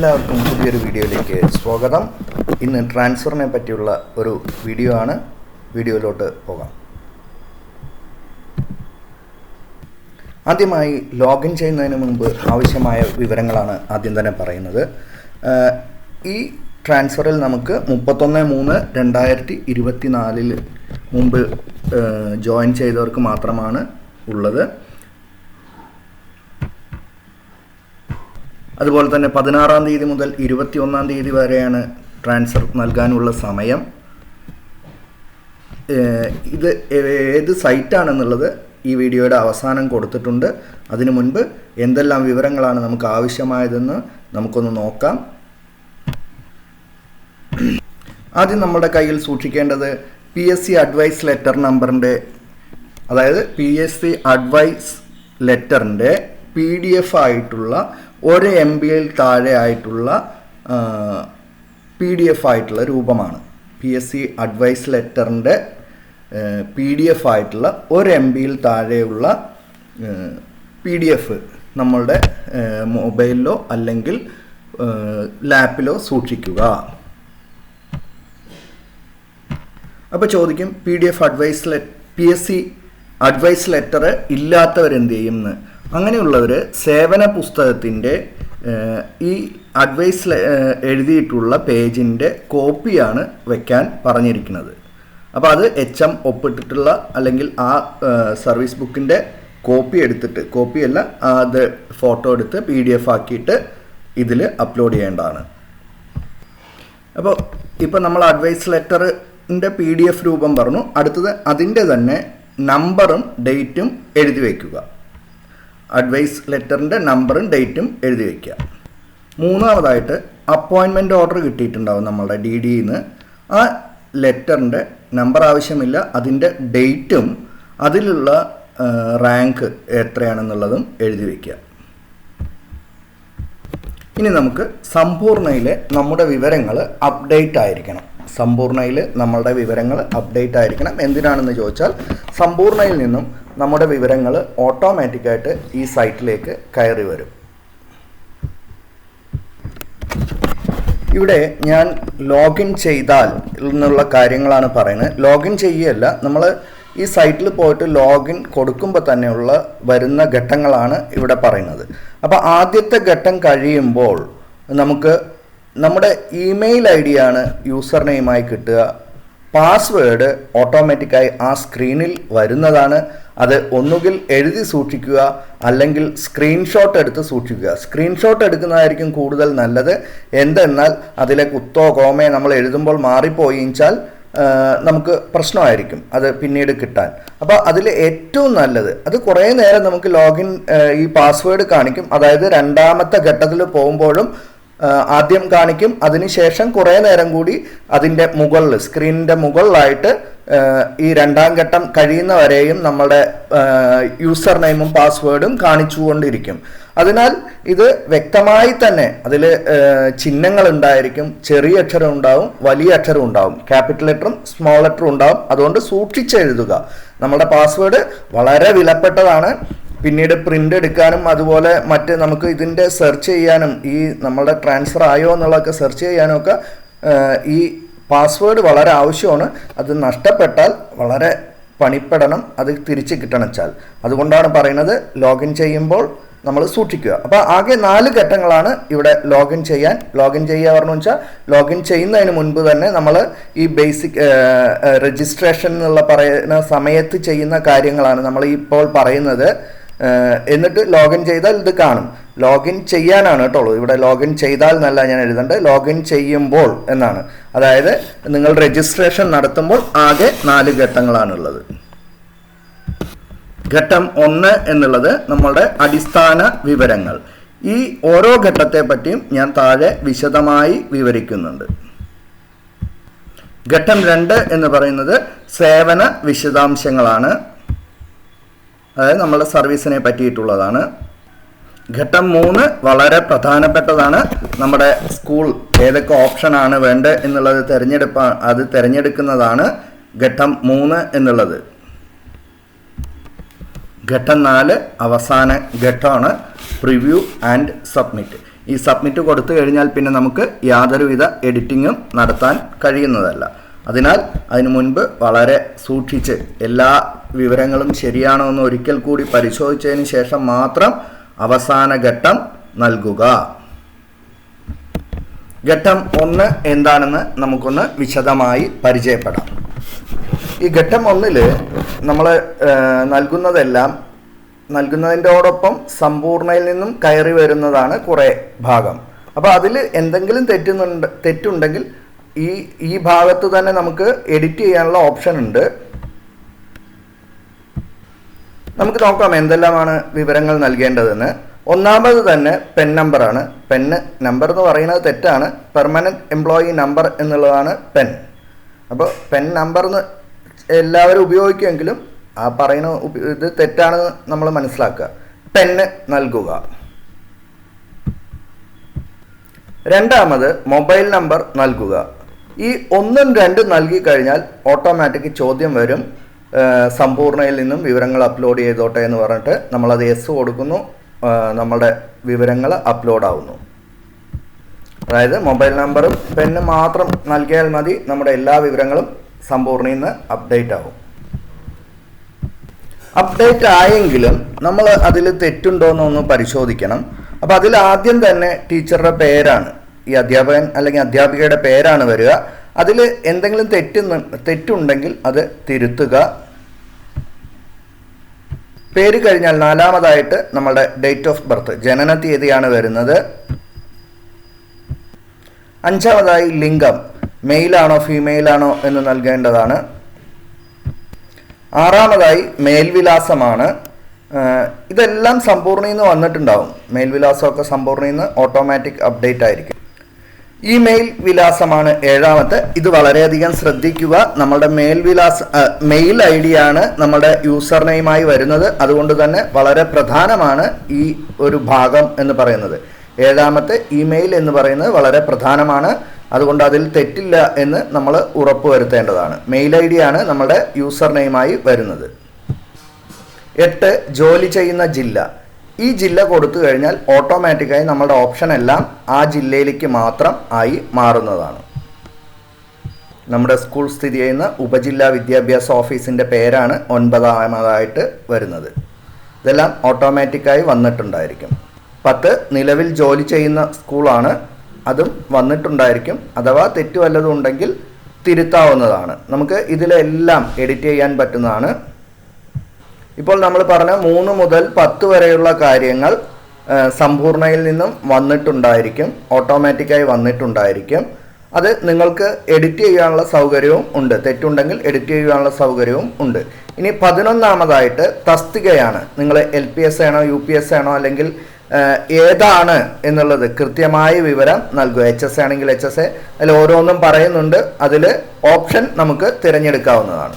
എല്ലാവർക്കും പുതിയൊരു വീഡിയോയിലേക്ക് സ്വാഗതം. ഇന്ന് ട്രാൻസ്ഫറിനെ പറ്റിയുള്ള ഒരു വീഡിയോ ആണ്. വീഡിയോയിലോട്ട് പോകാം. ആദ്യമായി ലോഗിൻ ചെയ്യുന്നതിന് മുമ്പ് ആവശ്യമായ വിവരങ്ങളാണ് ആദ്യം തന്നെ പറയുന്നത്. ഈ ട്രാൻസ്ഫറിൽ നമുക്ക് മുപ്പത്തൊന്ന് മൂന്ന് രണ്ടായിരത്തി ഇരുപത്തി നാലിൽ മുമ്പ് ജോയിൻ ചെയ്തവർക്ക് മാത്രമാണ് ഉള്ളത്. അതുപോലെ തന്നെ പതിനാറാം തീയതി മുതൽ ഇരുപത്തി ഒന്നാം തീയതി വരെയാണ് ട്രാൻസ്ഫർ നൽകാനുള്ള സമയം. ഇത് ഏത് സൈറ്റാണെന്നുള്ളത് ഈ വീഡിയോയുടെ അവസാനം കൊടുത്തിട്ടുണ്ട്. അതിനു മുൻപ് എന്തെല്ലാം വിവരങ്ങളാണ് നമുക്ക് ആവശ്യമായതെന്ന് നമുക്കൊന്ന് നോക്കാം. ആദ്യം നമ്മുടെ കയ്യിൽ സൂക്ഷിക്കേണ്ടത് P S C advice letter നമ്പറിന്റെ അതായത് പി എസ് സി അഡ്വൈസ് ലെറ്ററിന്റെ പി ഡി എഫ് ആയിട്ടുള്ള ഒരു എം ബിയിൽ താഴെ ആയിട്ടുള്ള പി ഡി എഫ് ആയിട്ടുള്ള രൂപമാണ്. പി എസ് സി അഡ്വൈസ് ലെറ്ററിന്റെ പി ഡി എഫ് ആയിട്ടുള്ള ഒരു എം ബിയിൽ താഴെയുള്ള പി ഡി എഫ് നമ്മളുടെ മൊബൈലിലോ അല്ലെങ്കിൽ ലാപ്പിലോ സൂക്ഷിക്കുക. അപ്പോൾ ചോദിക്കും പി ഡി എഫ് അഡ്വൈസ് ലെ P S C advice letter ഇല്ലാത്തവരെന്ത് ചെയ്യും എന്ന്? അങ്ങനെയുള്ളവർ സേവന പുസ്തകത്തിന്റെ ഈ അഡ്വൈസ് എഴുതിയിട്ടുള്ള പേജിന്റെ കോപ്പിയാണ് വെക്കാൻ പറഞ്ഞിരിക്കുന്നത്. അപ്പോൾ അത് എച്ച് എം ഒപ്പിട്ടിട്ടുള്ള അല്ലെങ്കിൽ ആ സർവീസ് ബുക്കിന്റെ കോപ്പി എടുത്തിട്ട് കോപ്പിയല്ല അത് ഫോട്ടോ എടുത്ത് പി ഡി എഫ് ആക്കിയിട്ട് ഇതിൽ അപ്ലോഡ് ചെയ്യേണ്ടതാണ്. അപ്പോൾ ഇപ്പോൾ നമ്മൾ അഡ്വൈസ് ലെറ്ററിന്റെ പി ഡി എഫ് രൂപം പറഞ്ഞു. അടുത്തത് അതിന്റെ തന്നെ നമ്പറും ഡേറ്റും എഴുതി വയ്ക്കുക അഡ്വൈസ് ലെറ്ററിന്റെ നമ്പറും ഡേറ്റും എഴുതി വയ്ക്കുക മൂന്നാമതായിട്ട് അപ്പോയിൻമെന്റ് ഓർഡർ കിട്ടിയിട്ടുണ്ടാവും നമ്മളുടെ ഡി ഡിന്ന് ആ ലെറ്ററിന്റെ നമ്പർ ആവശ്യമില്ല അതിന്റെ ഡേറ്റും അതിലുള്ള റാങ്ക് എത്രയാണെന്നുള്ളതും എഴുതി വയ്ക്കുക ഇനി നമുക്ക് സമ്പൂർണയിൽ നമ്മുടെ വിവരങ്ങൾ അപ്ഡേറ്റ് ആയിരിക്കണം. സമ്പൂർണയിൽ നമ്മളുടെ വിവരങ്ങൾ അപ്ഡേറ്റ് ആയിരിക്കണം. എന്തിനാണെന്ന് ചോദിച്ചാൽ സമ്പൂർണയിൽ നിന്നും നമ്മുടെ വിവരങ്ങൾ ഓട്ടോമാറ്റിക്കായിട്ട് ഈ സൈറ്റിലേക്ക് കയറി വരും. ഇവിടെ ഞാൻ ലോഗിൻ ചെയ്താൽ എന്നുള്ള കാര്യങ്ങളാണ് പറയുന്നത്. ലോഗിൻ ചെയ്യുകയല്ല നമ്മൾ ഈ സൈറ്റിൽ പോയിട്ട് ലോഗിൻ കൊടുക്കുമ്പോൾ തന്നെയുള്ള വരുന്ന ഘട്ടങ്ങളാണ് ഇവിടെ പറയുന്നത്. അപ്പോൾ ആദ്യത്തെ ഘട്ടം കഴിയുമ്പോൾ നമുക്ക് നമ്മുടെ ഇമെയിൽ ഐ ഡിയാണ് യൂസർ നെയിമായി കിട്ടുക. പാസ്വേഡ് ഓട്ടോമാറ്റിക്കായി ആ സ്ക്രീനിൽ വരുന്നതാണ്. അത് ഒന്നുകിൽ എഴുതി സൂക്ഷിക്കുക അല്ലെങ്കിൽ സ്ക്രീൻഷോട്ട് എടുത്ത് സൂക്ഷിക്കുക. സ്ക്രീൻഷോട്ട് എടുക്കുന്നതായിരിക്കും കൂടുതൽ നല്ലത്. എന്തെന്നാൽ അതിലെ കുത്തോ കോമയോ നമ്മൾ എഴുതുമ്പോൾ മാറിപ്പോയിച്ചാൽ നമുക്ക് പ്രശ്നമായിരിക്കും. അത് പിന്നീട് കിട്ടാൻ. അപ്പോൾ അതിൽ ഏറ്റവും നല്ലത് അത് കുറേ നേരം നമുക്ക് ലോഗിൻ ഈ പാസ്വേഡ് കാണിക്കും. അതായത് രണ്ടാമത്തെ ഘട്ടത്തിൽ പോകുമ്പോഴും ആദ്യം കാണിക്കും. അതിനുശേഷം കുറേ നേരം കൂടി അതിന്റെ മുകളിൽ സ്ക്രീനിന്റെ മുകളിലായിട്ട് ഈ രണ്ടാം ഘട്ടം കഴിയുന്നവരെയും നമ്മുടെ യൂസർ നെയിമും പാസ്വേഡും കാണിച്ചുകൊണ്ടിരിക്കും. അതിനാൽ ഇത് വ്യക്തമായി തന്നെ അതിൽ ചിഹ്നങ്ങൾ ഉണ്ടായിരിക്കും. ചെറിയ അക്ഷരം ഉണ്ടാവും വലിയ അക്ഷരം ഉണ്ടാവും. ക്യാപിറ്റൽ ലെറ്ററും സ്മോൾ ലെറ്ററും ഉണ്ടാവും. അതുകൊണ്ട് സൂക്ഷിച്ചെഴുതുക നമ്മുടെ പാസ്വേഡ് വളരെ വിലപ്പെട്ടതാണ്. പിന്നീട് പ്രിന്റ് എടുക്കാനും അതുപോലെ മറ്റ് നമുക്ക് ഇതിന്റെ സെർച്ച് ചെയ്യാനും ഈ നമ്മളുടെ ട്രാൻസ്ഫർ ആയോ എന്നുള്ളതൊക്കെ സെർച്ച് ചെയ്യാനും ഒക്കെ ഈ പാസ്വേഡ് വളരെ ആവശ്യമാണ്. അത് നഷ്ടപ്പെട്ടാൽ വളരെ പണിപ്പെടണം. അത് തിരിച്ച് കിട്ടണച്ചാൽ അതുകൊണ്ടാണ് പറയുന്നത് ലോഗിൻ ചെയ്യുമ്പോൾ നമ്മൾ സൂക്ഷിക്കുക. അപ്പോൾ ആകെ നാല് ഘട്ടങ്ങളാണ് ഇവിടെ ലോഗിൻ ചെയ്യാൻ. ലോഗിൻ ചെയ്യുക പറഞ്ഞു വെച്ചാൽ ലോഗിൻ ചെയ്യുന്നതിന് മുൻപ് തന്നെ നമ്മൾ ഈ ബേസിക് രജിസ്ട്രേഷൻ എന്നുള്ള പറയുന്ന സമയത്ത് ചെയ്യുന്ന കാര്യങ്ങളാണ് നമ്മൾ ഇപ്പോൾ പറയുന്നത്. എന്നിട്ട് ലോഗിൻ ചെയ്താൽ ഇത് കാണും. ലോഗിൻ ചെയ്യാനാണ് കേട്ടോ ഇവിടെ ലോഗിൻ ചെയ്താൽ എന്നല്ല ഞാൻ എഴുതേണ്ടത് ലോഗിൻ ചെയ്യുമ്പോൾ എന്നാണ്. അതായത് നിങ്ങൾ രജിസ്ട്രേഷൻ നടത്തുമ്പോൾ ആകെ നാല് ഘട്ടങ്ങളാണുള്ളത്. ഘട്ടം ഒന്ന് എന്നുള്ളത് നമ്മളുടെ അടിസ്ഥാന വിവരങ്ങൾ. ഈ ഓരോ ഘട്ടത്തെ പറ്റിയും ഞാൻ താഴെ വിശദമായി വിവരിക്കുന്നുണ്ട്. ഘട്ടം രണ്ട് എന്ന് പറയുന്നത് സേവന വിശദാംശങ്ങളാണ്. അതായത് നമ്മുടെ സർവീസിനെ പറ്റിയിട്ടുള്ളതാണ്. ഘട്ടം മൂന്ന് വളരെ പ്രധാനപ്പെട്ടതാണ്. നമ്മുടെ സ്കൂൾ ഏതൊക്കെ ഓപ്ഷനാണ് വേണ്ടത് എന്നുള്ളത് തിരഞ്ഞെടുപ്പ് അത് തിരഞ്ഞെടുക്കുന്നതാണ് ഘട്ടം മൂന്ന് എന്നുള്ളത്. ഘട്ടം നാല് അവസാന ഘട്ടമാണ്. Preview and submit. ഈ സബ്മിറ്റ് കൊടുത്തു കഴിഞ്ഞാൽ പിന്നെ നമുക്ക് യാതൊരുവിധ എഡിറ്റിങ്ങും നടത്താൻ കഴിയുന്നതല്ല. അതിനാൽ അതിനു മുൻപ് വളരെ സൂക്ഷിച്ച് എല്ലാ വിവരങ്ങളും ശരിയാണോ എന്ന് ഒരിക്കൽ കൂടി പരിശോധിച്ചതിന് ശേഷം മാത്രം അവസാന ഘട്ടം നൽകുക. ഘട്ടം ഒന്ന് എന്താണെന്ന് നമുക്കൊന്ന് വിശദമായി പരിചയപ്പെടാം. ഈ ഘട്ടം ഒന്നിൽ നമ്മൾ നൽകുന്നതെല്ലാം നൽകുന്നതിന്റെയോടൊപ്പം സമ്പൂർണയിൽ നിന്നും കയറി വരുന്നതാണ് കുറേ ഭാഗം. അപ്പോൾ അതിൽ എന്തെങ്കിലും തെറ്റുന്നുണ്ട് തെറ്റുണ്ടെങ്കിൽ ഈ ഈ ഭാഗത്ത് തന്നെ നമുക്ക് എഡിറ്റ് ചെയ്യാനുള്ള ഓപ്ഷൻ ഉണ്ട്. നമുക്ക് നോക്കാം എന്തെല്ലാമാണ് വിവരങ്ങൾ നൽകേണ്ടതെന്ന്. ഒന്നാമത് തന്നെ പെൻ നമ്പറാണ് പെന്ന് നമ്പർ എന്ന് പറയുന്നത് തെറ്റാണ്. പെർമനന്റ് എംപ്ലോയി നമ്പർ എന്നുള്ളതാണ് പെൻ അപ്പോൾ പെൻ നമ്പർ എന്ന് എല്ലാവരും ഉപയോഗിക്കുമെങ്കിലും ആ പറയുന്ന ഇത് തെറ്റാണെന്ന് നമ്മൾ മനസ്സിലാക്കുക. പെന്ന് നൽകുക. രണ്ടാമത് മൊബൈൽ നമ്പർ നൽകുക. ഈ ഒന്നും രണ്ടും നൽകി കഴിഞ്ഞാൽ ഓട്ടോമാറ്റിക് ചോദ്യം വരും. സമ്പൂർണയിൽ നിന്നും വിവരങ്ങൾ അപ്ലോഡ് ചെയ്തോട്ടെ എന്ന് പറഞ്ഞിട്ട് നമ്മളത് എസ് കൊടുക്കുന്നു. നമ്മുടെ വിവരങ്ങൾ അപ്ലോഡ് ആവുന്നു. അതായത് മൊബൈൽ നമ്പറും പെന്നും മാത്രം നൽകിയാൽ മതി. നമ്മുടെ എല്ലാ വിവരങ്ങളും സമ്പൂർണയിൽ നിന്ന് അപ്ഡേറ്റ് ആവും. അപ്ഡേറ്റ് ആയെങ്കിലും നമ്മൾ അതിൽ തെറ്റുണ്ടോ എന്നൊന്ന് പരിശോധിക്കണം. അപ്പോൾ അതിൽ ആദ്യം തന്നെ ടീച്ചറുടെ പേരാണ്. ഈ അധ്യാപകൻ അല്ലെങ്കിൽ അധ്യാപികയുടെ പേരാണ് വരിക. അതിൽ എന്തെങ്കിലും തെറ്റ് തെറ്റുണ്ടെങ്കിൽ അത് തിരുത്തുക. പേര് കഴിഞ്ഞാൽ നാലാമതായിട്ട് നമ്മളുടെ ഡേറ്റ് ഓഫ് ബർത്ത് ജനന തീയതിയാണ് വരുന്നത്. അഞ്ചാമതായി ലിംഗം മെയിലാണോ ഫീമെയിലാണോ എന്ന് നൽകേണ്ടതാണ്. ആറാമതായി മേൽവിലാസമാണ്. ഇതെല്ലാം സമ്പൂർണയിൽ നിന്ന് വന്നിട്ടുണ്ടാവും. മേൽവിലാസമൊക്കെ സമ്പൂർണയിൽ നിന്ന് ഓട്ടോമാറ്റിക് അപ്ഡേറ്റ് ആയിരിക്കും. ഇമെയിൽ വിലാസമാണ് ഏഴാമത്തെ. ഇത് വളരെയധികം ശ്രദ്ധിക്കുക. നമ്മുടെ മെയിൽ വിലാസ മെയിൽ ഐ ഡി ആണ് നമ്മുടെ യൂസർ നെയിമായി വരുന്നത്. അതുകൊണ്ട് തന്നെ വളരെ പ്രധാനമാണ് ഈ ഒരു ഭാഗം എന്ന് പറയുന്നത്. ഏഴാമത്തെ ഇമെയിൽ എന്ന് പറയുന്നത് വളരെ പ്രധാനമാണ്. അതുകൊണ്ട് അതിൽ തെറ്റില്ല എന്ന് നമ്മൾ ഉറപ്പുവരുത്തേണ്ടതാണ്. മെയിൽ ഐ ഡി ആണ് നമ്മുടെ യൂസർ നെയിമായി വരുന്നത്. എട്ട് ജോലി ചെയ്യുന്ന ജില്ല. ഈ ജില്ല കൊടുത്തു കഴിഞ്ഞാൽ ഓട്ടോമാറ്റിക്കായി നമ്മുടെ ഓപ്ഷൻ എല്ലാം ആ ജില്ലയിലേക്ക് മാത്രം ആയി മാറുന്നതാണ്. നമ്മുടെ സ്കൂൾ സ്ഥിതി ചെയ്യുന്ന ഉപജില്ലാ വിദ്യാഭ്യാസ ഓഫീസിന്റെ പേരാണ് ഒൻപതാമതായിട്ട് വരുന്നത്. ഇതെല്ലാം ഓട്ടോമാറ്റിക്കായി വന്നിട്ടുണ്ടായിരിക്കും. പത്ത് നിലവിൽ ജോലി ചെയ്യുന്ന സ്കൂളാണ് അതും വന്നിട്ടുണ്ടായിരിക്കും. അഥവാ തെറ്റു വല്ലതും ഉണ്ടെങ്കിൽ തിരുത്താവുന്നതാണ്. നമുക്ക് ഇതിലെല്ലാം എഡിറ്റ് ചെയ്യാൻ പറ്റുന്നതാണ്. ഇപ്പോൾ നമ്മൾ പറഞ്ഞ മൂന്ന് മുതൽ പത്ത് വരെയുള്ള കാര്യങ്ങൾ സമ്പൂർണയിൽ നിന്നും വന്നിട്ടുണ്ടായിരിക്കും ഓട്ടോമാറ്റിക്കായി വന്നിട്ടുണ്ടായിരിക്കും. അത് നിങ്ങൾക്ക് എഡിറ്റ് ചെയ്യാനുള്ള സൗകര്യവും ഉണ്ട്. തെറ്റുണ്ടെങ്കിൽ എഡിറ്റ് ചെയ്യാനുള്ള സൗകര്യവും ഉണ്ട്. ഇനി പതിനൊന്നാമതായിട്ട് തസ്തികയാണ്. നിങ്ങൾ എൽ പി എസ് ആണോ യു പി എസ് ആണോ അല്ലെങ്കിൽ ഏതാണ് എന്നുള്ളത് കൃത്യമായ വിവരം നൽകുക. എച്ച് എസ് ആണെങ്കിൽ എച്ച് എസ് എ. അതിൽ ഓരോന്നും പറയുന്നുണ്ട്. അതിൽ ഓപ്ഷൻ നമുക്ക് തിരഞ്ഞെടുക്കാവുന്നതാണ്.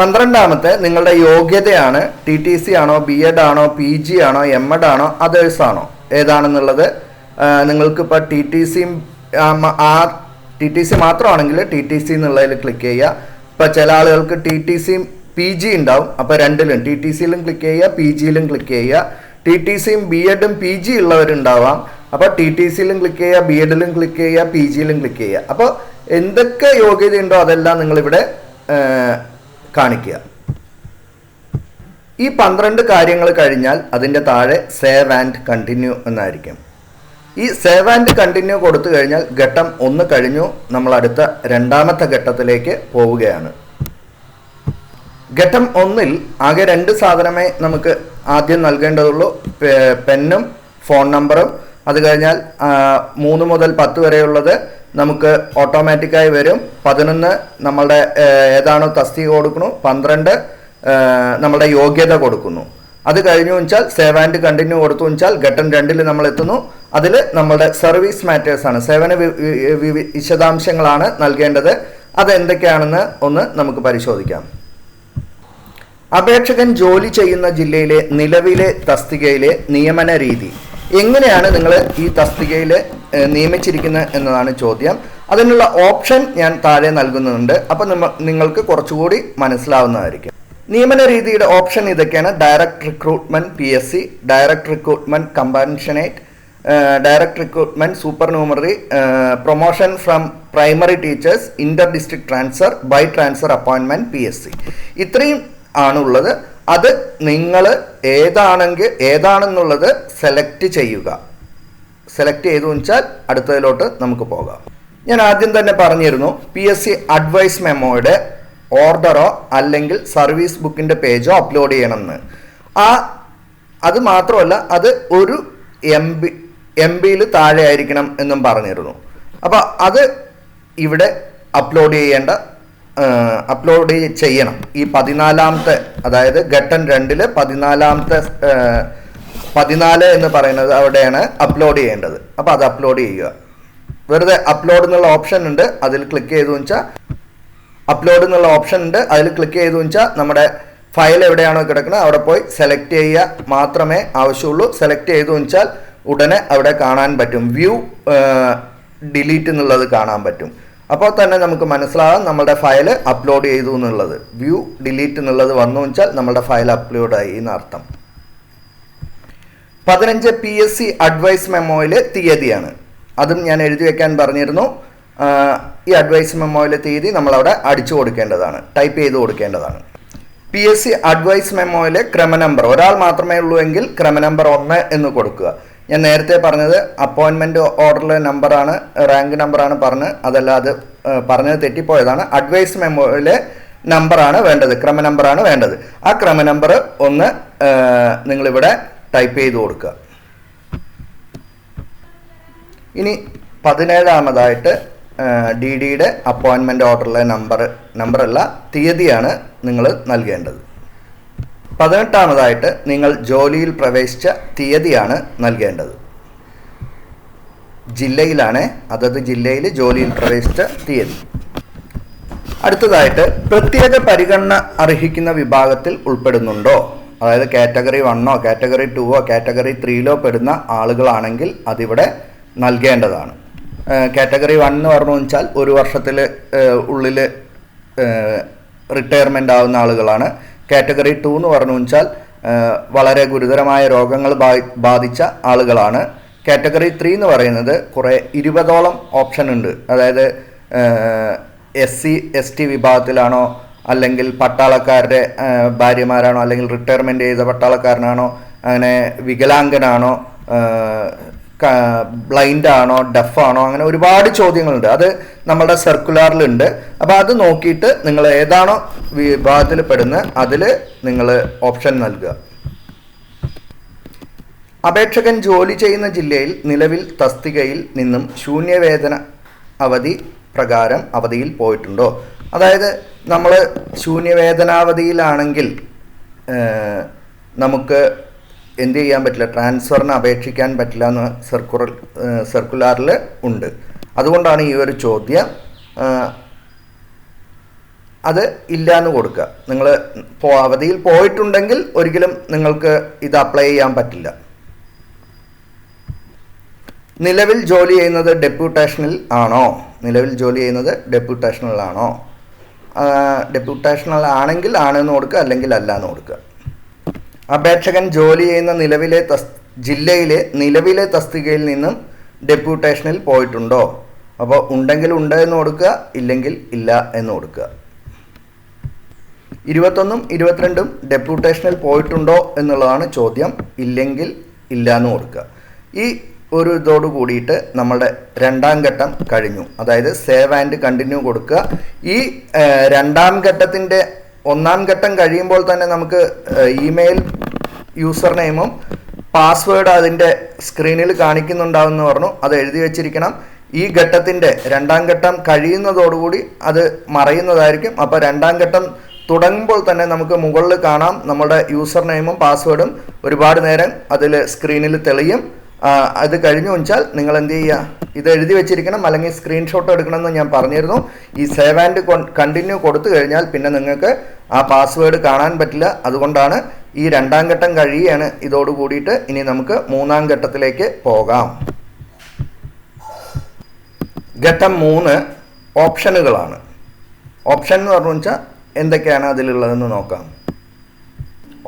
പന്ത്രണ്ടാമത്തെ നിങ്ങളുടെ യോഗ്യതയാണ് ടി ടി സി ആണോ ബി എഡ് ആണോ പി ജി ആണോ എം എഡ് ആണോ അതേഴ്സ് ആണോ? ഏതാണെന്നുള്ളത് നിങ്ങൾക്കിപ്പോൾ ടി ടി സി ആ ടി ടി സി മാത്രമാണെങ്കിൽ ടി ടി സി എന്നുള്ളതിൽ ക്ലിക്ക് ചെയ്യുക. ഇപ്പോൾ ചില ആളുകൾക്ക് ടി ടി സിയും പി ജി ഉണ്ടാവും. അപ്പോൾ രണ്ടിലും ടി ടി സിയിലും ക്ലിക്ക് ചെയ്യുക പി ജിയിലും ക്ലിക്ക് ചെയ്യുക. ടി ടി സിയും ബി എഡും പി ജി ഉള്ളവരുണ്ടാവാം. അപ്പോൾ ടി ടി സിയിലും ക്ലിക്ക് ചെയ്യുക ബി എഡിലും ക്ലിക്ക് ചെയ്യുക പി ജിയിലും ക്ലിക്ക് ചെയ്യുക. അപ്പോൾ എന്തൊക്കെ യോഗ്യതയുണ്ടോ അതെല്ലാം നിങ്ങളിവിടെ കാണിക്കുക. ഈ പന്ത്രണ്ട് കാര്യങ്ങൾ കഴിഞ്ഞാൽ അതിന്റെ താഴെ സേവ് ആൻഡ് കണ്ടിന്യൂ എന്നായിരിക്കും. ഈ സേവ് ആൻഡ് കണ്ടിന്യൂ കൊടുത്തു കഴിഞ്ഞാൽ ഘട്ടം ഒന്ന് കഴിഞ്ഞു. നമ്മൾ അടുത്ത രണ്ടാമത്തെ ഘട്ടത്തിലേക്ക് പോവുകയാണ്. ഘട്ടം ഒന്നിൽ ആകെ രണ്ട് സാധനമേ നമുക്ക് ആദ്യം നൽകേണ്ടതുള്ളൂ. പെന്നും ഫോൺ നമ്പറും അത് കഴിഞ്ഞാൽ മൂന്ന് മുതൽ പത്ത് വരെയുള്ളത് നമുക്ക് ഓട്ടോമാറ്റിക്കായി വരും. പതിനൊന്ന് നമ്മളുടെ ഏതാണോ തസ്തിക കൊടുക്കുന്നു. പന്ത്രണ്ട് നമ്മളുടെ യോഗ്യത കൊടുക്കുന്നു. അത് കഴിഞ്ഞു വെച്ചാൽ സേവ് ആൻഡ് കണ്ടിന്യൂ കൊടുത്തു വെച്ചാൽ ഘട്ടം രണ്ടിൽ നമ്മൾ എത്തുന്നു. അതിൽ നമ്മളുടെ സർവീസ് മാറ്റേഴ്സ് ആണ്. സേവന വിശദാംശങ്ങളാണ് നൽകേണ്ടത്. അത് എന്തൊക്കെയാണെന്ന് ഒന്ന് നമുക്ക് പരിശോധിക്കാം. അപേക്ഷകൻ ജോലി ചെയ്യുന്ന ജില്ലയിലെ നിലവിലെ തസ്തികയിലെ നിയമന രീതി എങ്ങനെയാണ് നിങ്ങൾ ഈ തസ്തികയിൽ നിയമിച്ചിരിക്കുന്നത് എന്നതാണ് ചോദ്യം. അതിനുള്ള ഓപ്ഷൻ ഞാൻ താഴെ നൽകുന്നുണ്ട്. അപ്പം നിങ്ങ നിങ്ങൾക്ക് കുറച്ചുകൂടി മനസ്സിലാവുന്നതായിരിക്കും. നിയമന രീതിയുടെ ഓപ്ഷൻ ഇതൊക്കെയാണ്. Direct recruitment P S C direct recruitment compassionate direct recruitment supernumerary promotion from primary teachers inter district transfer by transfer അപ്പോയിൻമെന്റ് P S C ഇത്രയും ആണുള്ളത്. അത് നിങ്ങൾ ഏതാണെങ്കിൽ ഏതാണെന്നുള്ളത് സെലക്ട് ചെയ്യുക. സെലക്ട് ചെയ്തു വെച്ചാൽ അടുത്തതിലോട്ട് നമുക്ക് പോകാം. ഞാൻ ആദ്യം തന്നെ പറഞ്ഞിരുന്നു പി എസ് സി അഡ്വൈസ് മെമ്മോയുടെ ഓർഡറോ അല്ലെങ്കിൽ സർവീസ് ബുക്കിന്റെ പേജോ അപ്ലോഡ് ചെയ്യണമെന്ന്. ആ അത് മാത്രമല്ല അത് ഒരു എം ബി എം ബിയിൽ താഴെ ആയിരിക്കണം എന്നും പറഞ്ഞിരുന്നു. അപ്പോൾ അത് ഇവിടെ അപ്ലോഡ് ചെയ്യേണ്ട അപ്ലോഡ് ചെയ്യണം. ഈ പതിനാലാമത്തെ അതായത് ഘട്ടം രണ്ടിൽ പതിനാലാമത്തെ പതിനാല് എന്ന് പറയുന്നത് അവിടെയാണ് അപ്ലോഡ് ചെയ്യേണ്ടത്. അപ്പോൾ അത് അപ്ലോഡ് ചെയ്യുക. വെറുതെ അപ്ലോഡ് എന്നുള്ള ഓപ്ഷൻ ഉണ്ട് അതിൽ ക്ലിക്ക് ചെയ്തു വെച്ചാൽ അപ്ലോഡ് എന്നുള്ള ഓപ്ഷൻ ഉണ്ട് അതിൽ ക്ലിക്ക് ചെയ്തു വെച്ചാൽ നമ്മുടെ ഫയൽ എവിടെയാണോ കിടക്കുന്നത് അവിടെ പോയി സെലക്ട് ചെയ്യുക മാത്രമേ ആവശ്യമുള്ളൂ. സെലക്ട് ചെയ്തു വെച്ചാൽ ഉടനെ അവിടെ കാണാൻ പറ്റും. വ്യൂ ഡിലീറ്റ് എന്നുള്ളത് കാണാൻ പറ്റും. അപ്പോൾ തന്നെ നമുക്ക് മനസ്സിലാകാം നമ്മുടെ ഫയൽ അപ്ലോഡ് ചെയ്തു എന്നുള്ളത്. വ്യൂ ഡിലീറ്റ് എന്നുള്ളത് വന്നു വെച്ചാൽ നമ്മുടെ ഫയൽ അപ്ലോഡായി എന്നർത്ഥം പതിനഞ്ച് പി എസ് സി അഡ്വൈസ് മെമ്മോയിലെ തീയതിയാണ്. അതും ഞാൻ എഴുതി വെക്കാൻ പറഞ്ഞിരുന്നു. ഈ അഡ്വൈസ് മെമ്മോയിലെ തീയതി നമ്മളവിടെ അടിച്ചു കൊടുക്കേണ്ടതാണ്. ടൈപ്പ് ചെയ്ത് കൊടുക്കേണ്ടതാണ്. പി എസ് സി അഡ്വൈസ് മെമ്മോയിലെ ക്രമ നമ്പർ ഒരാൾ മാത്രമേ ഉള്ളൂ എങ്കിൽ ക്രമ നമ്പർ ഒന്ന് എന്ന് കൊടുക്കുക. ഞാൻ നേരത്തെ പറഞ്ഞത് അപ്പോയിൻമെന്റ് ഓർഡറിലെ നമ്പറാണ് റാങ്ക് നമ്പറാണ് പറഞ്ഞ് അതല്ല അത് പറഞ്ഞത് തെറ്റിപ്പോയതാണ്. അഡ്വൈസ് മെമ്മോയിലെ നമ്പറാണ് വേണ്ടത് ക്രമ നമ്പറാണ് വേണ്ടത്. ആ ക്രമ നമ്പർ ഒന്ന് നിങ്ങളിവിടെ ടൈപ്പ് ചെയ്ത് കൊടുക്കുക. ഇനി പതിനേഴാമതായിട്ട് ഡി ഡിയുടെ അപ്പോയിൻമെന്റ് ഓർഡറിലെ നമ്പർ നമ്പറല്ല തീയതിയാണ് നിങ്ങൾ നൽകേണ്ടത്. പതിനെട്ടാമതായിട്ട് നിങ്ങൾ ജോലിയിൽ പ്രവേശിച്ച തീയതിയാണ് നൽകേണ്ടത്. ജില്ലയിലാണ് അതത് ജില്ലയിൽ ജോലിയിൽ പ്രവേശിച്ച തീയതി. അടുത്തതായിട്ട് പ്രത്യേക പരിഗണന അർഹിക്കുന്ന വിഭാഗത്തിൽ ഉൾപ്പെടുന്നുണ്ടോ? അതായത് കാറ്റഗറി വണ്ണോ കാറ്റഗറി ടുവോ കാറ്റഗറി ത്രീയിലോ പെടുന്ന ആളുകളാണെങ്കിൽ അതിവിടെ നൽകേണ്ടതാണ്. കാറ്റഗറി വൺ എന്ന് പറഞ്ഞു വെച്ചാൽ ഒരു വർഷത്തിൽ ഉള്ളിൽ റിട്ടയർമെന്റ് ആവുന്ന ആളുകളാണ്. കാറ്റഗറി ടു എന്ന് പറഞ്ഞു വെച്ചാൽ വളരെ ഗുരുതരമായ രോഗങ്ങൾ ബാധിച്ച ആളുകളാണ്. കാറ്റഗറി ത്രീ എന്ന് പറയുന്നത് കുറേ ഇരുപതോളം ഓപ്ഷൻ ഉണ്ട്. അതായത് എസ് സി എസ് ടി വിഭാഗത്തിലാണോ അല്ലെങ്കിൽ പട്ടാളക്കാരുടെ ഭാര്യമാരാണോ അല്ലെങ്കിൽ റിട്ടയർമെന്റ് ചെയ്ത പട്ടാളക്കാരനാണോ അങ്ങനെ വികലാംഗനാണോ ബ്ലൈൻഡ് ആണോ ഡഫ് ആണോ അങ്ങനെ ഒരുപാട് ചോദ്യങ്ങളുണ്ട്. അത് നമ്മുടെ സർക്കുലാറിലുണ്ട് അപ്പോൾ അത് നോക്കിയിട്ട് നിങ്ങൾ ഏതാണോ വിഭാഗത്തിൽ പെടുന്ന അതിൽ നിങ്ങൾ ഓപ്ഷൻ നൽകുക. അപേക്ഷകൻ ജോലി ചെയ്യുന്ന ജില്ലയിൽ നിലവിൽ തസ്തികയിൽ നിന്നും ശൂന്യവേതന അവധി പ്രകാരം അവധിയിൽ പോയിട്ടുണ്ടോ? അതായത് നമ്മൾ ശൂന്യവേതനാവധിയിലാണെങ്കിൽ നമുക്ക് എന്ത് ചെയ്യാൻ പറ്റില്ല? ട്രാൻസ്ഫറിന് അപേക്ഷിക്കാൻ പറ്റില്ല എന്ന് സർക്കുലർ സർക്കുലാറിൽ ഉണ്ട്. അതുകൊണ്ടാണ് ഈ ഒരു ചോദ്യം അത് ഇല്ല എന്ന് കൊടുക്കുക. നിങ്ങൾ അവധിയിൽ പോയിട്ടുണ്ടെങ്കിൽ ഒരിക്കലും നിങ്ങൾക്ക് ഇത് അപ്ലൈ ചെയ്യാൻ പറ്റില്ല. നിലവിൽ ജോലി ചെയ്യുന്നത് ഡെപ്യൂട്ടേഷനിൽ ആണോ? നിലവിൽ ജോലി ചെയ്യുന്നത് ഡെപ്യൂട്ടേഷനിലാണോ ഡെപ്യൂട്ടേഷനിൽ ആണെങ്കിൽ ആണെന്ന് കൊടുക്കുക അല്ലെങ്കിൽ അല്ല എന്ന് കൊടുക്കുക. അപേക്ഷകൻ ജോലി ചെയ്യുന്ന നിലവിലെ തസ് ജില്ലയിലെ നിലവിലെ തസ്തികയിൽ നിന്നും ഡെപ്യൂട്ടേഷനിൽ പോയിട്ടുണ്ടോ? അപ്പോൾ ഉണ്ടെങ്കിൽ ഉണ്ട് എന്ന് കൊടുക്കുക ഇല്ലെങ്കിൽ ഇല്ല എന്ന് കൊടുക്കുക. ഇരുപത്തൊന്നും ഇരുപത്തിരണ്ടും ഡെപ്യൂട്ടേഷനിൽ പോയിട്ടുണ്ടോ എന്നുള്ളതാണ് ചോദ്യം. ഇല്ലെങ്കിൽ ഇല്ല എന്ന് കൊടുക്കുക. ഈ ഒരു ഇതോട് കൂടിയിട്ട് നമ്മുടെ രണ്ടാം ഘട്ടം കഴിഞ്ഞു. അതായത് സേവ് ആൻഡ് കണ്ടിന്യൂ കൊടുക്കുക. ഈ രണ്ടാം ഘട്ടത്തിന്റെ ഒന്നാം ഘട്ടം കഴിയുമ്പോൾ തന്നെ നമുക്ക് ഇമെയിൽ യൂസർ നെയിമും പാസ്വേഡ് അതിന്റെ സ്ക്രീനിൽ കാണിക്കുന്നുണ്ടാവുമെന്ന് പറഞ്ഞു. അത് എഴുതി വെച്ചിരിക്കണം. ഈ ഘട്ടത്തിന്റെ രണ്ടാം ഘട്ടം കഴിയുന്നതോടുകൂടി അത് മറയുന്നതായിരിക്കും. അപ്പോൾ രണ്ടാം ഘട്ടം തുടങ്ങുമ്പോൾ തന്നെ നമുക്ക് മുകളിൽ കാണാം. നമ്മുടെ യൂസർ നെയിമും പാസ്വേഡും ഒരുപാട് നേരം അതിൽ സ്ക്രീനിൽ തെളിയും. അത് കഴിഞ്ഞു വെച്ചാൽ നിങ്ങൾ എന്ത് ചെയ്യുക? ഇത് എഴുതി വെച്ചിരിക്കണം അല്ലെങ്കിൽ സ്ക്രീൻഷോട്ട് എടുക്കണമെന്ന് ഞാൻ പറഞ്ഞിരുന്നു. ഈ സേവ് ആൻഡ് കണ്ടിന്യൂ കൊടുത്തു കഴിഞ്ഞാൽ പിന്നെ നിങ്ങൾക്ക് ആ പാസ്വേഡ് കാണാൻ പറ്റില്ല. അതുകൊണ്ടാണ് ഈ രണ്ടാം ഘട്ടം കഴിയുകയാണ്. ഇതോട് കൂടിയിട്ട് ഇനി നമുക്ക് മൂന്നാം ഘട്ടത്തിലേക്ക് പോകാം. ഘട്ടം മൂന്ന് ഓപ്ഷനുകളാണ്. ഓപ്ഷൻ എന്ന് പറഞ്ഞു വെച്ചാൽ എന്തൊക്കെയാണ് അതിലുള്ളതെന്ന് നോക്കാം.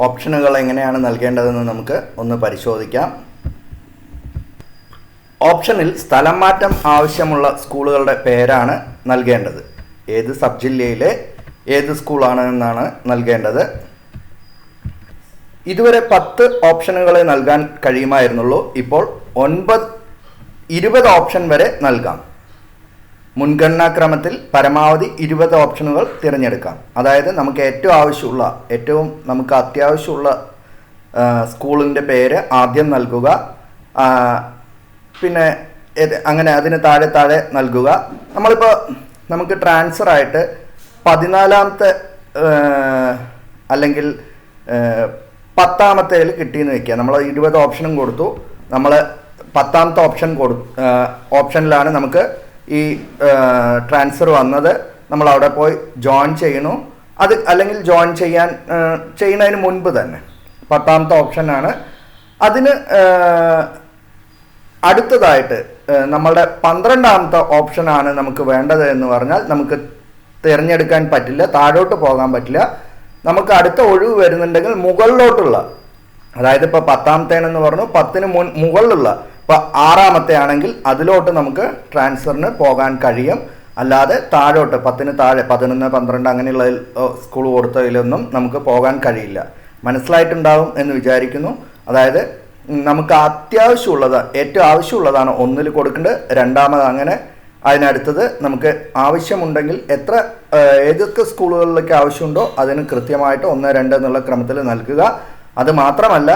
ഓപ്ഷനുകൾ എങ്ങനെയാണ് നൽകേണ്ടതെന്ന് നമുക്ക് ഒന്ന് പരിശോധിക്കാം. ഓപ്ഷനിൽ സ്ഥലം മാറ്റം ആവശ്യമുള്ള സ്കൂളുകളുടെ പേരാണ് നൽകേണ്ടത്. ഏത് സബ് ജില്ലയിലെ ഏത് സ്കൂളാണ് എന്നാണ് നൽകേണ്ടത്. ഇതുവരെ പത്ത് ഓപ്ഷനുകളെ നൽകാൻ കഴിയുമായിരുന്നുള്ളൂ. ഇപ്പോൾ ഒൻപത് ഇരുപത് ഓപ്ഷൻ വരെ നൽകാം. മുൻഗണനാക്രമത്തിൽ പരമാവധി ഇരുപത് ഓപ്ഷനുകൾ തിരഞ്ഞെടുക്കാം. അതായത് നമുക്ക് ഏറ്റവും ആവശ്യമുള്ള ഏറ്റവും നമുക്ക് അത്യാവശ്യമുള്ള സ്കൂളിന്റെ പേര് ആദ്യം നൽകുക പിന്നെ അങ്ങനെ അതിന് താഴെ താഴെ നൽകുക. നമ്മളിപ്പോൾ നമുക്ക് ട്രാൻസ്ഫർ ആയിട്ട് പതിനാലാമത്തെ അല്ലെങ്കിൽ പത്താമത്തേൽ കിട്ടിയെന്ന് വെക്കുക. നമ്മൾ ഇരുപത് ഓപ്ഷനും കൊടുത്തു. നമ്മൾ പത്താമത്തെ ഓപ്ഷൻ കൊടു ഓപ്ഷനിലാണ് നമുക്ക് ഈ ട്രാൻസ്ഫർ വന്നത്. നമ്മൾ അവിടെ പോയി ജോയിൻ ചെയ്യണു അത് അല്ലെങ്കിൽ ജോയിൻ ചെയ്യാൻ ചെയ്യുന്നതിന് മുൻപ് തന്നെ പത്താമത്തെ ഓപ്ഷനാണ്. അതിന് അടുത്തതായിട്ട് നമ്മളുടെ പന്ത്രണ്ടാമത്തെ ആണ് നമുക്ക് വേണ്ടത് എന്ന് പറഞ്ഞാൽ നമുക്ക് തിരഞ്ഞെടുക്കാൻ പറ്റില്ല താഴോട്ട് പോകാൻ പറ്റില്ല. നമുക്ക് അടുത്ത ഒഴിവ് വരുന്നുണ്ടെങ്കിൽ മുകളിലോട്ടുള്ള അതായത് ഇപ്പോൾ പത്താമത്തേനെന്ന് പറഞ്ഞു പത്തിന് മുൻ മുകളിലുള്ള ഇപ്പോൾ ആറാമത്തെ ആണെങ്കിൽ അതിലോട്ട് നമുക്ക് ട്രാൻസ്ഫറിന് പോകാൻ കഴിയും. അല്ലാതെ താഴോട്ട് പത്തിന് താഴെ പതിനൊന്ന് പന്ത്രണ്ട് അങ്ങനെയുള്ള സ്കൂൾ കൊടുത്തതിലൊന്നും നമുക്ക് പോകാൻ കഴിയില്ല. മനസ്സിലായിട്ടുണ്ടാവും എന്ന് വിചാരിക്കുന്നു. അതായത് നമുക്ക് അത്യാവശ്യമുള്ളത് ഏറ്റവും ആവശ്യമുള്ളതാണ് ഒന്നിൽ കൊടുക്കേണ്ടത് രണ്ടാമത് അങ്ങനെ അതിനടുത്തത് നമുക്ക് ആവശ്യമുണ്ടെങ്കിൽ എത്ര ഏതൊക്കെ സ്കൂളുകളിലേക്ക് ആവശ്യമുണ്ടോ അതിന് കൃത്യമായിട്ട് ഒന്ന് രണ്ട് എന്നുള്ള ക്രമത്തിൽ നൽകുക. അത് മാത്രമല്ല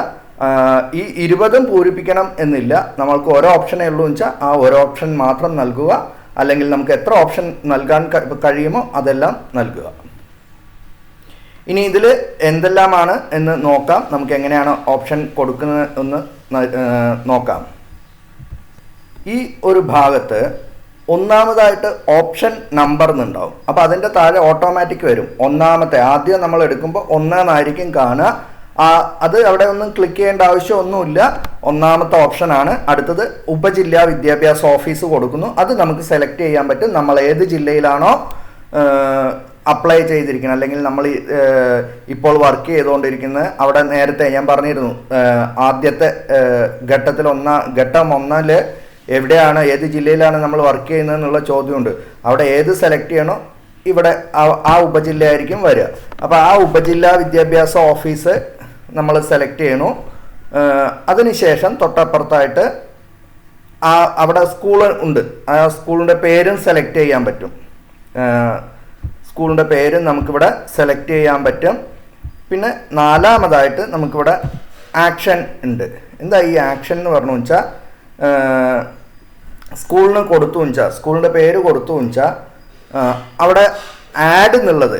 ഈ ഇരുപതും പൂരിപ്പിക്കണം എന്നില്ല. നമ്മൾക്ക് ഓരോ ഓപ്ഷനേ ഉള്ളൂ വെച്ചാൽ ആ ഓരോ ഓപ്ഷൻ മാത്രം നൽകുക. അല്ലെങ്കിൽ നമുക്ക് എത്ര ഓപ്ഷൻ നൽകാൻ കഴിയുമോ അതെല്ലാം നൽകുക. ഇനി ഇതിൽ എന്തെല്ലാമാണ് എന്ന് നോക്കാം. നമുക്ക് എങ്ങനെയാണ് ഓപ്ഷൻ കൊടുക്കുന്നത് എന്ന് നോക്കാം. ഈ ഒരു ഭാഗത്ത് ഒന്നാമതായിട്ട് ഓപ്ഷൻ നമ്പർ എന്നുണ്ടാവും അപ്പോൾ അതിന്റെ താഴെ ഓട്ടോമാറ്റിക് വരും. ഒന്നാമത്തെ ആദ്യം നമ്മൾ എടുക്കുമ്പോൾ ഒന്നാന്നായിരിക്കും കാണുക. അത് അവിടെ ഒന്നും ക്ലിക്ക് ചെയ്യേണ്ട ആവശ്യമൊന്നുമില്ല. ഒന്നാമത്തെ ഓപ്ഷനാണ് അടുത്തത് ഉപജില്ലാ വിദ്യാഭ്യാസ ഓഫീസ് കൊടുക്കുന്നു. അത് നമുക്ക് സെലക്ട് ചെയ്യാൻ പറ്റും. നമ്മൾ ഏത് ജില്ലയിലാണോ അപ്ലൈ ചെയ്തിരിക്കുന്നത് അല്ലെങ്കിൽ നമ്മൾ ഇപ്പോൾ വർക്ക് ചെയ്തുകൊണ്ടിരിക്കുന്നത് അവിടെ നേരത്തെ ഞാൻ പറഞ്ഞിരുന്നു ആദ്യത്തെ ഘട്ടത്തിൽ ഒന്നാ ഘട്ടം ഒന്നിൽ എവിടെയാണ് ഏത് ജില്ലയിലാണ് നമ്മൾ വർക്ക് ചെയ്യുന്നത് എന്നുള്ള ചോദ്യമുണ്ട്. അവിടെ ഏത് സെലക്ട് ചെയ്യണോ ഇവിടെ ആ- ഉപജില്ലയായിരിക്കും വരിക. അപ്പോൾ ആ ഉപജില്ലാ വിദ്യാഭ്യാസ ഓഫീസ് നമ്മൾ സെലക്ട് ചെയ്യണു. അതിനുശേഷം തൊട്ടപ്പുറത്തായിട്ട് ആ അവിടെ സ്കൂൾ ഉണ്ട്. ആ സ്കൂളിന്റെ പേരും സെലക്ട് ചെയ്യാൻ പറ്റും. സ്കൂളിന്റെ പേരും നമുക്കിവിടെ സെലക്ട് ചെയ്യാൻ പറ്റും. പിന്നെ നാലാമതായിട്ട് നമുക്കിവിടെ ആക്ഷൻ ഉണ്ട്. എന്താ ഈ ആക്ഷൻ എന്ന് പറഞ്ഞു വെച്ചാൽ സ്കൂളിന് കൊടുത്തു വെച്ചാൽ സ്കൂളിന്റെ പേര് കൊടുത്തു വെച്ചാൽ അവിടെ ആഡ് എന്നുള്ളത്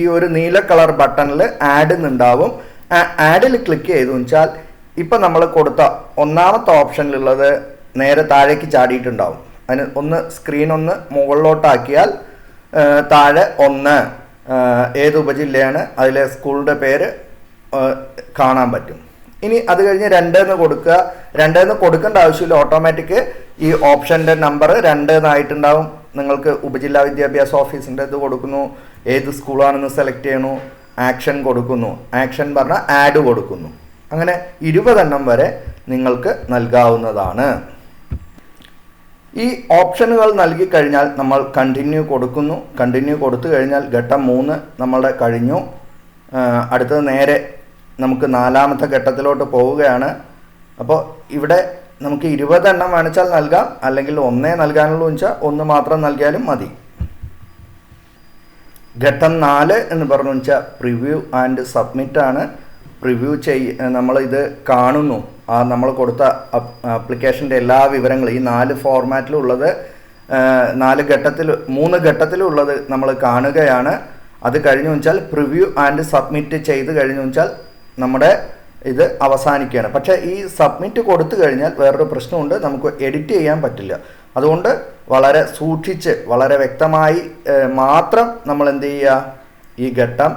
ഈ ഒരു നീല കളർ ബട്ടണിൽ ആഡ് എന്നുണ്ടാവും. ആഡിൽ ക്ലിക്ക് ചെയ്തു വെച്ചാൽ ഇപ്പം നമ്മൾ കൊടുത്ത ഒന്നാമത്തെ ഓപ്ഷനിലുള്ളത് നേരെ താഴേക്ക് ചാടിയിട്ടുണ്ടാവും. അതിന് ഒന്ന് സ്ക്രീൻ ഒന്ന് മുകളിലോട്ടാക്കിയാൽ താഴെ ഒന്ന്. ഏത് ഉപജില്ലയാണ് അതിലെ സ്കൂളിന്റെ പേര് കാണാൻ പറ്റും. ഇനി അത് കഴിഞ്ഞ് രണ്ടെന്ന് കൊടുക്കുക. രണ്ടെന്ന് കൊടുക്കേണ്ട ആവശ്യമില്ല. ഓട്ടോമാറ്റിക് ഈ ഓപ്ഷന്റെ നമ്പർ രണ്ട് എന്നായിട്ടുണ്ടാവും നിങ്ങൾക്ക് ഉപജില്ലാ വിദ്യാഭ്യാസ ഓഫീസിന്റെ ഇത് കൊടുക്കുന്നു. ഏത് സ്കൂളാണെന്ന് സെലക്ട് ചെയ്യണു. ആക്ഷൻ കൊടുക്കുന്നു. ആക്ഷൻ പറഞ്ഞാൽ ആഡ് കൊടുക്കുന്നു. അങ്ങനെ ഇരുപതെണ്ണം വരെ നിങ്ങൾക്ക് നൽകാവുന്നതാണ്. ഈ ഓപ്ഷനുകൾ നൽകി കഴിഞ്ഞാൽ നമ്മൾ കണ്ടിന്യൂ കൊടുക്കുന്നു. കണ്ടിന്യൂ കൊടുത്തു കഴിഞ്ഞാൽ ഘട്ടം മൂന്ന് നമ്മളുടെ കഴിഞ്ഞു. അടുത്തത് നേരെ നമുക്ക് നാലാമത്തെ ഘട്ടത്തിലോട്ട് പോവുകയാണ്. അപ്പോൾ ഇവിടെ നമുക്ക് ഇരുപതെണ്ണം വേണിച്ചാൽ നൽകാം. അല്ലെങ്കിൽ ഒന്നേ നൽകാനുള്ളൂ വെച്ചാൽ ഒന്ന് മാത്രം നൽകിയാലും മതി. ഘട്ടം നാല് എന്ന് പറഞ്ഞു വെച്ചാൽ പ്രിവ്യൂ ആൻഡ് സബ്മിറ്റ് ആണ്. പ്രിവ്യൂ ചെയ് നമ്മളിത് കാണുന്നു. ആ നമ്മൾ കൊടുത്ത ആപ്ലിക്കേഷന്റെ എല്ലാ വിവരങ്ങളും ഈ നാല് ഫോർമാറ്റിലുള്ളത് നാല് ഘട്ടത്തിൽ മൂന്ന് ഘട്ടത്തിലുള്ളത് നമ്മൾ കാണുകയാണ്. അത് കഴിഞ്ഞു വെച്ചാൽ പ്രിവ്യൂ ആൻഡ് സബ്മിറ്റ് ചെയ്ത് കഴിഞ്ഞു വെച്ചാൽ നമ്മുടെ ഇത് അവസാനിക്കുകയാണ്. പക്ഷേ ഈ സബ്മിറ്റ് കൊടുത്തു കഴിഞ്ഞാൽ വേറൊരു പ്രശ്നമുണ്ട്. നമുക്ക് എഡിറ്റ് ചെയ്യാൻ പറ്റില്ല. അതുകൊണ്ട് വളരെ സൂക്ഷിച്ച് വളരെ വ്യക്തമായി മാത്രം നമ്മൾ എന്ത് ചെയ്യുക? ഈ ഘട്ടം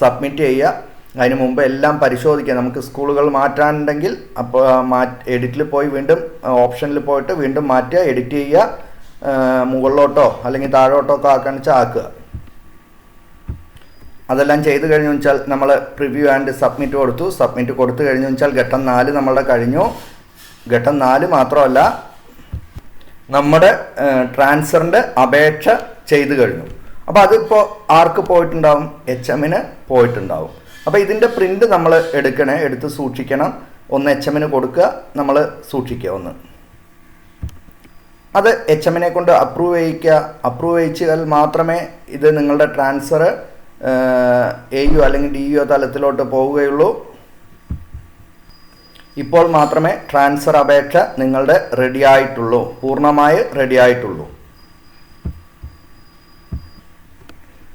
സബ്മിറ്റ് ചെയ്യുക. അതിന് മുമ്പ് എല്ലാം പരിശോധിക്കുക നമുക്ക് സ്കൂളുകൾ മാറ്റാനുണ്ടെങ്കിൽ അപ്പോൾ മാറ്റ് എഡിറ്റിൽ പോയി വീണ്ടും ഓപ്ഷനിൽ പോയിട്ട് വീണ്ടും മാറ്റുക എഡിറ്റ് ചെയ്യുക മുകളിലോട്ടോ അല്ലെങ്കിൽ താഴോട്ടോ ഒക്കെ ആക്കാൻ വെച്ചാൽ ആക്കുക. അതെല്ലാം ചെയ്ത് കഴിഞ്ഞു വെച്ചാൽ നമ്മൾ പ്രിവ്യൂ ആൻഡ് സബ്മിറ്റ് കൊടുത്തു. സബ്മിറ്റ് കൊടുത്തു കഴിഞ്ഞു വെച്ചാൽ ഘട്ടം നാല് നമ്മളുടെ കഴിഞ്ഞു. ഘട്ടം നാല് മാത്രമല്ല നമ്മുടെ ട്രാൻസ്ഫറിന്റെ അപേക്ഷ ചെയ്തു കഴിഞ്ഞു. അപ്പോൾ അതിപ്പോൾ ആർക്ക് പോയിട്ടുണ്ടാവും? എച്ച് എമ്മിന് പോയിട്ടുണ്ടാവും. അപ്പോൾ ഇതിന്റെ പ്രിന്റ് നമ്മൾ എടുക്കണേ എടുത്ത് സൂക്ഷിക്കണം. ഒന്ന് എച്ച് എമ്മിന് കൊടുക്കുക നമ്മൾ സൂക്ഷിക്കുക ഒന്ന്. അത് എച്ച് എമ്മിനെ കൊണ്ട് അപ്രൂവ് ചെയ്യിക്കുക. അപ്രൂവ് ചെയ്യിച്ചാൽ മാത്രമേ ഇത് നിങ്ങളുടെ ട്രാൻസ്ഫർ എ യു അല്ലെങ്കിൽ ഡി യു തലത്തിലോട്ട് പോവുകയുള്ളൂ. ഇപ്പോൾ മാത്രമേ ട്രാൻസ്ഫർ അപേക്ഷ നിങ്ങളുടെ റെഡി ആയിട്ടുള്ളൂ. പൂർണമായി റെഡി ആയിട്ടുള്ളൂ.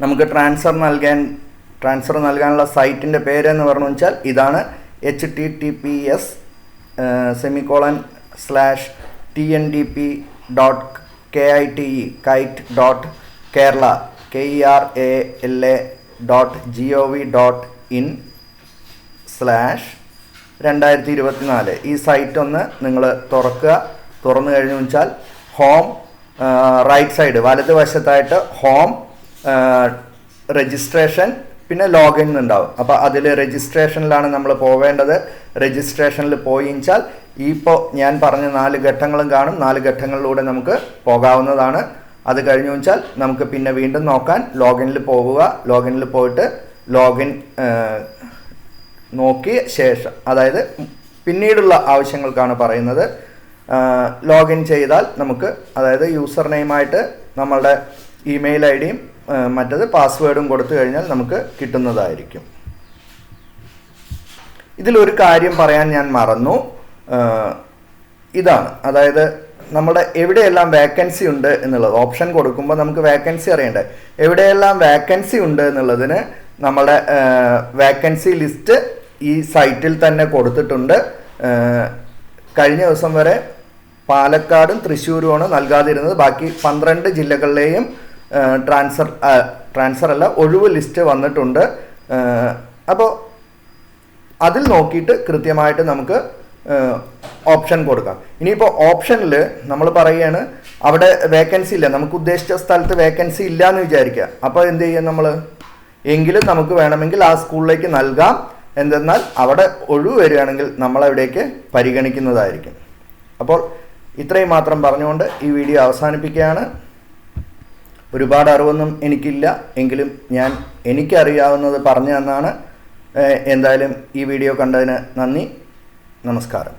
നമുക്ക് ട്രാൻസ്ഫർ നൽകാൻ ട്രാൻസ്ഫർ നൽകാനുള്ള സൈറ്റിന്റെ പേരെന്ന് പറഞ്ഞു വെച്ചാൽ ഇതാണ് H T T P S semicolon slash T N D P dot K I T E KITE dot Kerala K E R A L A dot G O V dot in slash രണ്ടായിരത്തി ഇരുപത്തിനാല് ഈ site ഒന്ന് നിങ്ങൾ തുറക്കുക. തുറന്നു കഴിഞ്ഞു വെച്ചാൽ home right side വലതുവശത്തായിട്ട് ഹോം രജിസ്ട്രേഷൻ പിന്നെ ലോഗിൻ ഉണ്ടാവും അപ്പോൾ അതിൽ രജിസ്ട്രേഷനിലാണ് നമ്മൾ പോവേണ്ടത്. രജിസ്ട്രേഷനിൽ പോയിച്ചാൽ ഇപ്പോൾ ഞാൻ പറഞ്ഞ നാല് ഘട്ടങ്ങളും കാണും. നാല് ഘട്ടങ്ങളിലൂടെ നമുക്ക് പോകാവുന്നതാണ്. അത് കഴിഞ്ഞു വെച്ചാൽ നമുക്ക് പിന്നെ വീണ്ടും നോക്കാൻ ലോഗിനിൽ പോവുക. ലോഗിനിൽ പോയിട്ട് ലോഗിൻ നോക്കിയ ശേഷം അതായത് പിന്നീടുള്ള ആവശ്യങ്ങൾക്കാണ് പറയുന്നത്. ലോഗിൻ ചെയ്താൽ നമുക്ക് അതായത് യൂസർ നെയിമായിട്ട് നമ്മളുടെ ഇമെയിൽ ഐ ഡിയും മറ്റത് പാസ്വേഡും കൊടുത്തു കഴിഞ്ഞാൽ നമുക്ക് കിട്ടുന്നതായിരിക്കും. ഇതിലൊരു കാര്യം പറയാൻ ഞാൻ മറന്നു. ഇതാണ്. അതായത് നമ്മുടെ എവിടെയെല്ലാം വേക്കൻസി ഉണ്ട് എന്നുള്ളത്. ഓപ്ഷൻ കൊടുക്കുമ്പോൾ നമുക്ക് വേക്കൻസി അറിയണ്ടേ? എവിടെയെല്ലാം വേക്കൻസി ഉണ്ട് എന്നുള്ളതിന് നമ്മുടെ വേക്കൻസി ലിസ്റ്റ് ഈ സൈറ്റിൽ തന്നെ കൊടുത്തിട്ടുണ്ട്. കഴിഞ്ഞ ദിവസം വരെ പാലക്കാടും തൃശ്ശൂരുമാണ് നൽകാതിരുന്നത്. ബാക്കി പന്ത്രണ്ട് ജില്ലകളിലെയും ട്രാൻസ്ഫർ ട്രാൻസ്ഫർ അല്ല ഒഴിവ് ലിസ്റ്റ് വന്നിട്ടുണ്ട്. അപ്പോൾ അതിൽ നോക്കിയിട്ട് കൃത്യമായിട്ട് നമുക്ക് ഓപ്ഷൻ കൊടുക്കാം. ഇനിയിപ്പോൾ ഓപ്ഷനിൽ നമ്മൾ പറയുകയാണ് അവിടെ വേക്കൻസി ഇല്ല. നമുക്ക് ഉദ്ദേശിച്ച സ്ഥലത്ത് വേക്കൻസി ഇല്ല എന്ന് വിചാരിക്കുക. അപ്പോൾ എന്ത് ചെയ്യാം നമ്മൾ എങ്കിലും നമുക്ക് വേണമെങ്കിൽ ആ സ്കൂളിലേക്ക് നൽകാം. എന്തെന്നാൽ അവിടെ ഒഴിവ് വരികയാണെങ്കിൽ നമ്മളവിടേക്ക് പരിഗണിക്കുന്നതായിരിക്കും. അപ്പോൾ ഇത്രയും മാത്രം പറഞ്ഞുകൊണ്ട് ഈ വീഡിയോ അവസാനിപ്പിക്കുകയാണ്. ഒരുപാട് അറിവൊന്നും എനിക്കില്ല. എങ്കിലും ഞാൻ എനിക്കറിയാവുന്നത് പറഞ്ഞു തന്നാണ് എന്തായാലും ഈ വീഡിയോ കണ്ടതിന് നന്ദി. നമസ്കാരം.